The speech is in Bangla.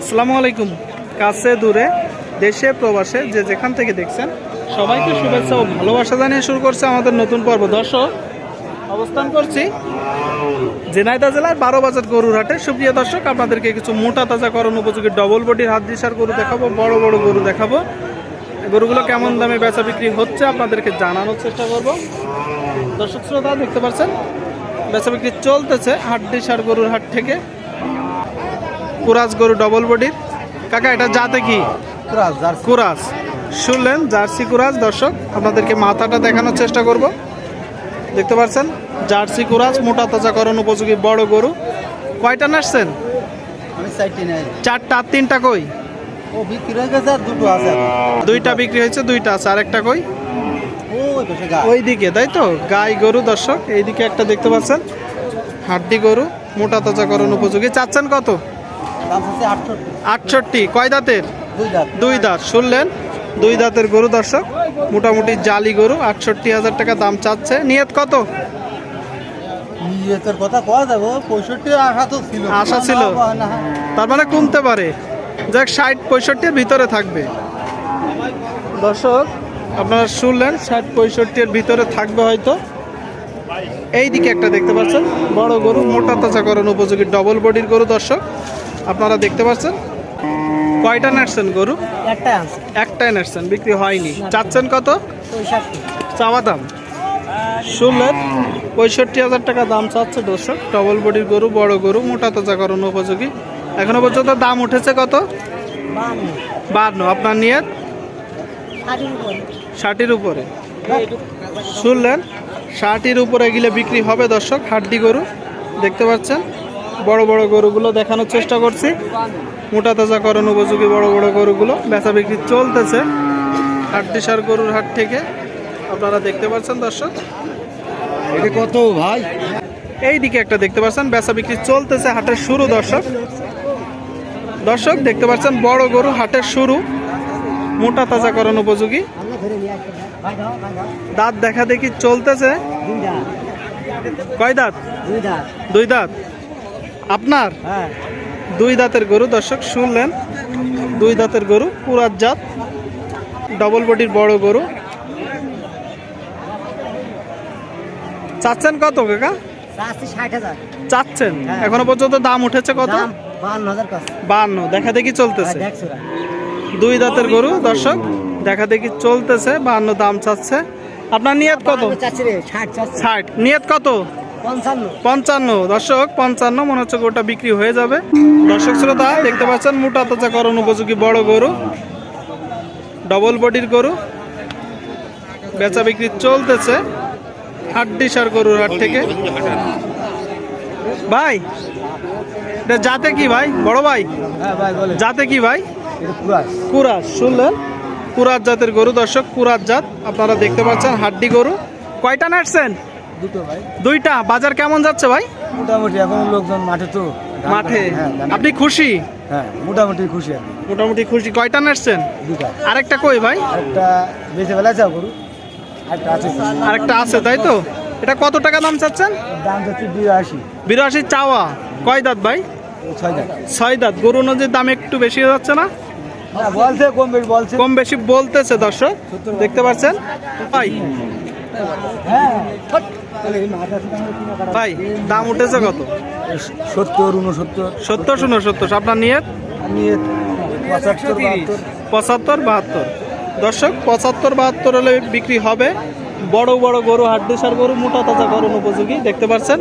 আসসালামু আলাইকুম। কাছে দূরে, দেশে, প্রবাসে, যে যেখান থেকে দেখছেন, সবাইকে শুভেচ্ছা ও ভালোবাসা জানিয়ে শুরু করছে আমাদের নতুন পর্ব। দর্শক, অবস্থান করছি জেনাইদা জেলার বারো বাজার গরুর হাটে সুপ্রিয় দর্শক, আপনাদেরকে কিছু মোটা তাজা করণ উপযোগী ডবল বডির হাত দিশার গরু দেখাবো, বড় বড় গরু দেখাবো। গরুগুলো কেমন দামে বেচা বিক্রি হচ্ছে আপনাদেরকে জানানোর চেষ্টা করব। দর্শক, শ্রোতা, দেখতে পাচ্ছেন, বেচা বিক্রি চলতেছে হাট দিশার গরুর হাট থেকে। কুরাজ গরু ডবল বডির কাকা এটা জাতে কি? কুরাজ শুনলেন জার্সি কুরাজ দর্শক আপনাদেরকে মাথাটা দেখানোর চেষ্টা করব। দেখতে পাচ্ছেন জার্সি কুরাজ মোটা তাজাকরণ উপযোগী বড় গরু। কয়টা নাই। চারটা আর তিনটা কই? ও বিক্রি গেছে আর দুটো আছে। দুইটা বিক্রি হয়েছে দুইটা আছে আরেকটা কই? ওই পাশে গা ওই দিকে তাই তো? গাই গরু দর্শক এইদিকে একটা দেখতে পাচ্ছেন। হাড্ডি গরু মোটা তাজাকরণ উপযোগী। চাচ্ছেন কত? আটষট্টি। কয় দাঁতের? দুই দাঁত। দুই দাঁত। শুনলেন? দুই দাঁতের গরু দর্শক। মোটামুটি জালি গরু আটষট্টি হাজার টাকা দাম চাচ্ছে। নিয়ত কত? কথা যাব পঁয়ষট্টি আশা তো ছিল। আশা ছিল। তার মানে কমতে পারে। যাক ষাট পঁয়ষট্টির ভিতরে থাকবে। দর্শক আপনারা শুনলেন ষাট পঁয়ষট্টির ভিতরে থাকবে হয়তো। এই দিকে একটা দেখতে পাচ্ছেন বড় গরু মোটা তাজাকরণ উপযোগী ডবল বডির গরু দর্শক। আপনারা দেখতে পাচ্ছেন? কয়টা নাটছেন গরু? একটাই নাটছেন বিক্রি হয়নি। চাচ্ছেন কত? চাওয়া দাম? শুনলেন? পঁয়ষট্টি হাজার টাকা দাম চাচ্ছে দর্শক। ডবল বডির গরু বড় গরু মোটা তাজাকরণ উপযোগী। এখনও পর্যন্ত দাম উঠেছে কত? বান্ন। আপনার নিয়ে ষাটের উপরে। ষাটির উপরে। শুনলেন? ষাটির উপরে গেলে বিক্রি হবে দর্শক। হাড্ডি গরু দেখতে পাচ্ছেন? বড় বড় গরুগুলো দেখানোর চেষ্টা করছি। মোটা তাজা তাজাকরণ উপযোগী বড় বড় গরুগুলো। বেচা বিক্রি চলতেছে। সার গরুর হাট থেকে আপনারা দেখতে পাচ্ছেন দর্শক। এটা কত ভাই? এই দিকে একটা দেখতে পাচ্ছেন বেচা বিক্রি চলতেছে হাটের শুরু দর্শক। দর্শক দেখতে পাচ্ছেন বড় গরু হাটের শুরু। মোটা তাজা তাজাকরণ উপযোগী। দাঁত দেখা দেখি চলতেছে। কয় দাঁত। দুই দাঁত। আপনার হ্যাঁ। দুই দাঁতের গরু দর্শক শুনলেন। দুই দাঁতের গরু পুরাত জাত ডবল বডির বড় গরু। চাচ্ছেন কত কাকা? চাচ্ছেন? হ্যাঁ। এখনও পর্যন্ত দাম উঠেছে কত? বান্ন দেখা দেখি চলতেছে। দুই দাঁতের গরু দর্শক দেখা দেখি চলতেছে। বান্ন দাম চাচ্ছে। আপনার নিয়ত কত? ষাট। নিয়ত কত? পঞ্চান্ন। দর্শক পঞ্চান্ন মনে হচ্ছে গোটা বিক্রি হয়ে যাবে। দর্শক শ্রোতা দেখতে পাচ্ছেন মোটা তাজাকরণ উপযোগী বড় গরু ডবল বডির গরু। বেচা বিক্রি চলতেছে হাড্ডি সার গরুর হাট থেকে। ভাই এটা জাতে কি ভাই? বড় ভাই? হ্যাঁ জাতে কি ভাই? কুরাজ শুনলেন? কুরাজ জাতের গরু দর্শক কুরাজ জাত। আপনারা দেখতে পাচ্ছেন হাড্ডি গরু। কয়টা নাটছেন? দুটো ভাই। দুইটা? বাজার কেমন যাচ্ছে ভাই? মোটামুটি এখন লোকজন মাঠে তো। মাঠে? হ্যাঁ আপনি খুশি? হ্যাঁ মোটামুটি খুশি মোটামুটি খুশি। কয়টা নাটছেন দুটা আরেকটা কই ভাই? একটা বেঁচে বেলা যাও গরু। একটা আছে। আরেকটা আছে তাই তো? এটা কত টাকা দাম চাচ্ছেন? দাম যাচ্ছে বিরাশি। বিরাশি চাওয়া। কয় দাঁত ভাই? ছয় দাম ছয় দাঁত। গরু অনুযায়ী দাম একটু বেশি হয়ে যাচ্ছে না? হ্যাঁ বলছে কম বেশ বলছে। কম বেশি বলতেছে দর্শক। দেখতে পাচ্ছেন? ভাই। হ্যাঁ। ভাই দাম উঠেছে কত? সত্তর উনসত্তর সত্তর উনসত্তর সত্তর আপনার নিয়ে পঁচাত্তর বাহাত্তর। পঁচাত্তর বাহাত্তর। দর্শক পঁচাত্তর বাহাত্তর হলে বিক্রি হবে। বড় বড় গরু হাড্ডিসার গরু মোটা তাজা গরু উপযোগী। দেখতে পাচ্ছেন